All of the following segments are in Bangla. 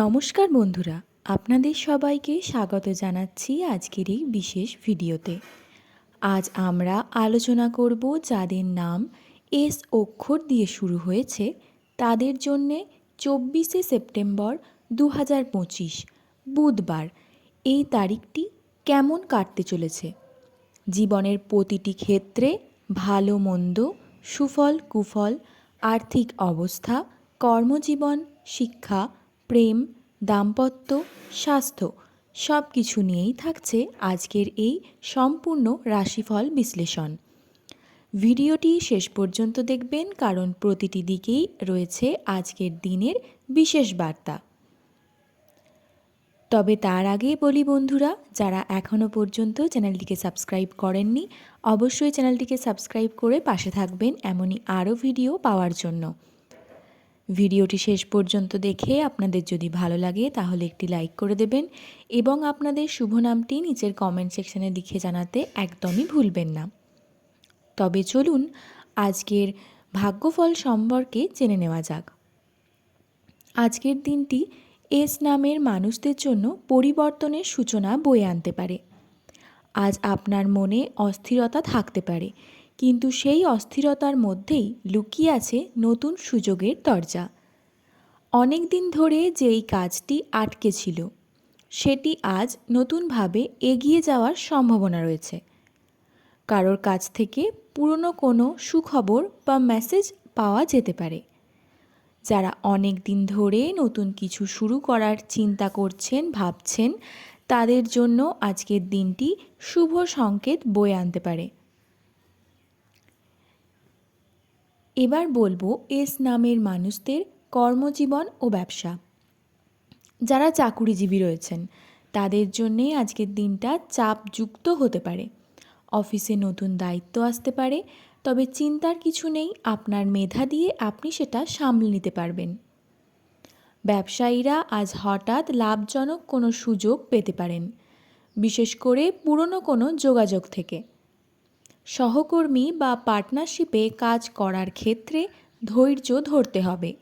নমস্কার বন্ধুরা, আপনাদের সবাইকে স্বাগত জানাচ্ছি আজকের এই বিশেষ ভিডিওতে। আজ আমরা আলোচনা করব যাদের নাম এস অক্ষর দিয়ে শুরু হয়েছে, তাদের জন্যে চব্বিশে সেপ্টেম্বর দু হাজার পঁচিশ, বুধবার, এই তারিখটি কেমন কাটতে চলেছে? জীবনের প্রতিটি ক্ষেত্রে ভালো, মন্দ, সুফল, কুফল, আর্থিক অবস্থা, কর্মজীবন, শিক্ষা প্রেম, দাম্পত্য, স্বাস্থ্য সব কিছু নিয়েই থাকছে আজকের এই সম্পূর্ণ রাশিফল বিশ্লেষণ। ভিডিওটি শেষ পর্যন্ত দেখবেন কারণ প্রতিটি দিকেই রয়েছে আজকের দিনের বিশেষ বার্তা। তবে তার আগে বলি বন্ধুরা, যারা এখনও পর্যন্ত চ্যানেলটিকে সাবস্ক্রাইব করেননি, অবশ্যই চ্যানেলটিকে সাবস্ক্রাইব করে পাশে থাকবেন এমনই আরও ভিডিও পাওয়ার জন্য। ভিডিওটি শেষ পর্যন্ত দেখে আপনাদের যদি ভালো লাগে, তাহলে একটি লাইক করে দেবেন এবং আপনাদের শুভ নামটি নিচের কমেন্ট সেকশনে লিখে জানাতে একদমই ভুলবেন না। তবে চলুন আজকের ভাগ্যফল সম্পর্কে জেনে নেওয়া যাক। আজকের দিনটি এস নামের মানুষদের জন্য পরিবর্তনের সূচনা বয়ে আনতে পারে। আজ আপনার মনে অস্থিরতা থাকতে পারে কিন্তু সেই অস্থিরতার মধ্যেই লুকিয়ে আছে নতুন সুযোগের দরজা। অনেক দিন ধরে যেই কাজটি আটকে ছিল, সেটি আজ নতুনভাবে এগিয়ে যাওয়ার সম্ভাবনা রয়েছে। কারোর কাছ থেকে পুরনো কোনো সুখবর বা মেসেজ পাওয়া যেতে পারে। যারা অনেক দিন ধরে নতুন কিছু শুরু করার চিন্তা করছেন, ভাবছেন, তাদের জন্য আজকের দিনটি শুভ সংকেত বয়ে আনতে পারে। এবার বলব এস নামের মানুষদের কর্মজীবন ও ব্যবসা। যারা চাকুরিজীবী রয়েছেন, তাদের জন্যে আজকের দিনটা চাপযুক্ত হতে পারে। অফিসে নতুন দায়িত্ব আসতে পারে, তবে চিন্তার কিছু নেই, আপনার মেধা দিয়ে আপনি সেটা সামলে নিতে পারবেন। ব্যবসায়ীরা আজ হঠাৎ লাভজনক কোনো সুযোগ পেতে পারেন, বিশেষ করে পুরনো কোনো যোগাযোগ থেকে। সহকর্মী বা পার্টনারশিপে কাজ করার ক্ষেত্রে ধৈর্য ধরতে হবে।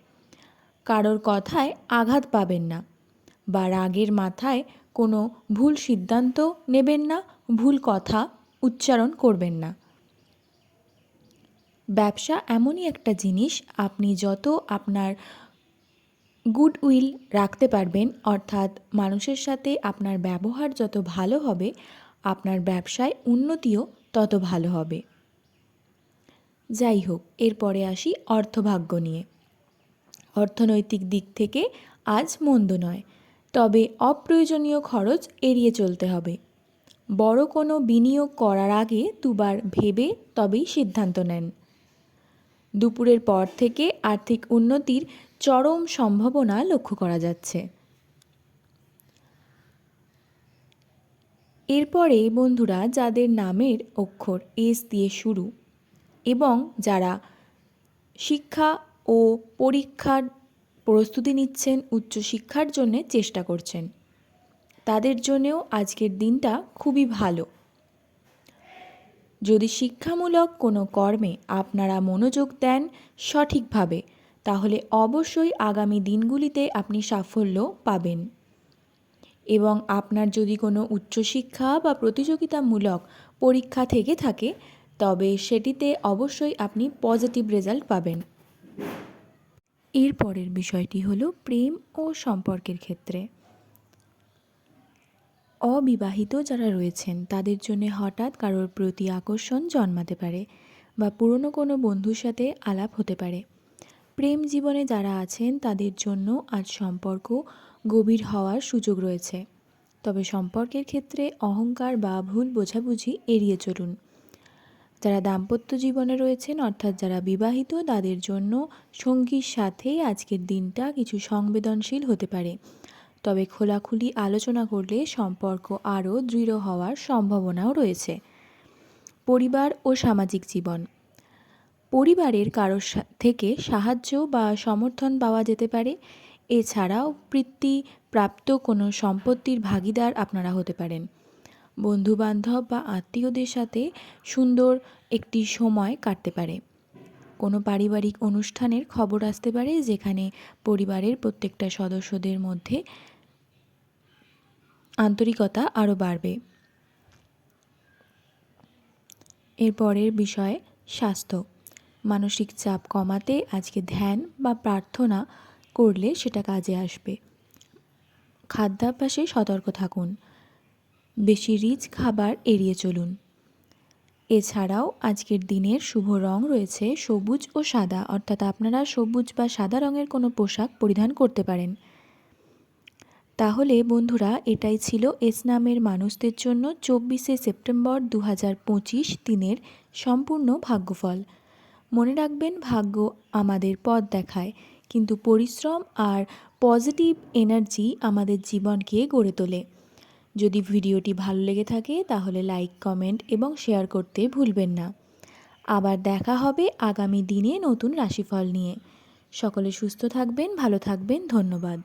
কারোর কথায় আঘাত পাবেন না বা রাগের মাথায় কোনো ভুল সিদ্ধান্ত নেবেন না, ভুল কথা উচ্চারণ করবেন না। ব্যবসা এমনই একটা জিনিস, আপনি যত আপনার গুড উইল রাখতে পারবেন, অর্থাৎ মানুষের সাথে আপনার ব্যবহার যত ভালো হবে, আপনার ব্যবসায় উন্নতিও তত ভালো হবে। যাই হোক এরপরে আসি অর্থভাগ্য নিয়ে। অর্থনৈতিক দিক থেকে আজ মন্দ নয়, তবে অপ্রয়োজনীয় খরচ এড়িয়ে চলতে হবে। বড় কোনো বিনিয়োগ করার আগে দুবার ভেবে তবেই সিদ্ধান্ত নেন। দুপুরের পর থেকে আর্থিক উন্নতির চরম সম্ভাবনা লক্ষ্য করা যাচ্ছে। এরপরে বন্ধুরা যাদের নামের অক্ষর এস দিয়ে শুরু এবং যারা শিক্ষা ও পরীক্ষার প্রস্তুতি নিচ্ছেন উচ্চশিক্ষার জন্য চেষ্টা করছেন। তাদের জন্যেও আজকের দিনটা খুবই ভালো। যদি শিক্ষামূলক কোনো কর্মে আপনারা মনোযোগ দেন সঠিকভাবে, তাহলে অবশ্যই আগামী দিনগুলিতে আপনি সাফল্য পাবেন। এবং আপনার যদি কোনো উচ্চশিক্ষা বা প্রতিযোগিতামূলক পরীক্ষা থেকে থাকে, তবে সেটিতে অবশ্যই আপনি পজিটিভ রেজাল্ট পাবেন। এর পরের বিষয়টি হলো প্রেম ও সম্পর্কের ক্ষেত্রে। অবিবাহিত যারা রয়েছেন, তাদের জন্য হঠাৎ কারোর প্রতি আকর্ষণ জন্মাতে পারে বা পুরনো কোনো বন্ধুর সাথে আলাপ হতে পারে। প্রেম জীবনে যারা আছেন, তাদের জন্য আজ সম্পর্ক গভীর হওয়ার সুযোগ রয়েছে। তবে সম্পর্কের ক্ষেত্রে অহংকার বা ভুল বোঝাবুঝি এড়িয়ে চলুন। যারা দাম্পত্য জীবনে রয়েছেন, অর্থাৎ যারা বিবাহিত, তাদের জন্য সঙ্গীর সাথে আজকের দিনটা কিছু সংবেদনশীল হতে পারে। তবে খোলাখুলি আলোচনা করলে সম্পর্ক আরও দৃঢ় হওয়ার সম্ভাবনাও রয়েছে। পরিবার ও সামাজিক জীবন। পরিবারের কারোর থেকে সাহায্য বা সমর্থন পাওয়া যেতে পারে। এছাড়াও প্রাপ্ত কোনো সম্পত্তির ভাগিদার আপনারা হতে পারেন। বন্ধুবান্ধব বা আত্মীয়দের সাথে সুন্দর একটি সময় কাটতে পারে। কোনো পারিবারিক অনুষ্ঠানের খবর আসতে পারে যেখানে পরিবারের প্রত্যেকটা সদস্যদের মধ্যে আন্তরিকতা আরও বাড়বে। এরপরের বিষয়, স্বাস্থ্য। মানসিক চাপ কমাতে আজকে ধ্যান বা প্রার্থনা করলে সেটা কাজে আসবে। খাদ্যাভ্যাসে সতর্ক থাকুন। বেশি রিচ খাবার এড়িয়ে চলুন। এছাড়াও আজকের দিনের শুভ রং রয়েছে সবুজ ও সাদা, অর্থাৎ আপনারা সবুজ বা সাদা রঙের কোনো পোশাক পরিধান করতে পারেন। তাহলে বন্ধুরা, এটাই ছিল এস নামের মানুষদের জন্য চব্বিশে সেপ্টেম্বর দু হাজার পঁচিশ দিনের সম্পূর্ণ ভাগ্যফল। মনে রাখবেন, ভাগ্য আমাদের পথ দেখায়। কিন্তু পরিশ্রম আর পজিটিভ এনার্জি আমাদের জীবনকে গড়ে তোলে। যদি ভিডিওটি ভালো লেগে থাকে, তাহলে লাইক, কমেন্ট এবং শেয়ার করতে ভুলবেন না। আবার দেখা হবে আগামী দিনে নতুন রাশিফল নিয়ে। সকলে সুস্থ থাকবেন, ভালো থাকবেন, ধন্যবাদ।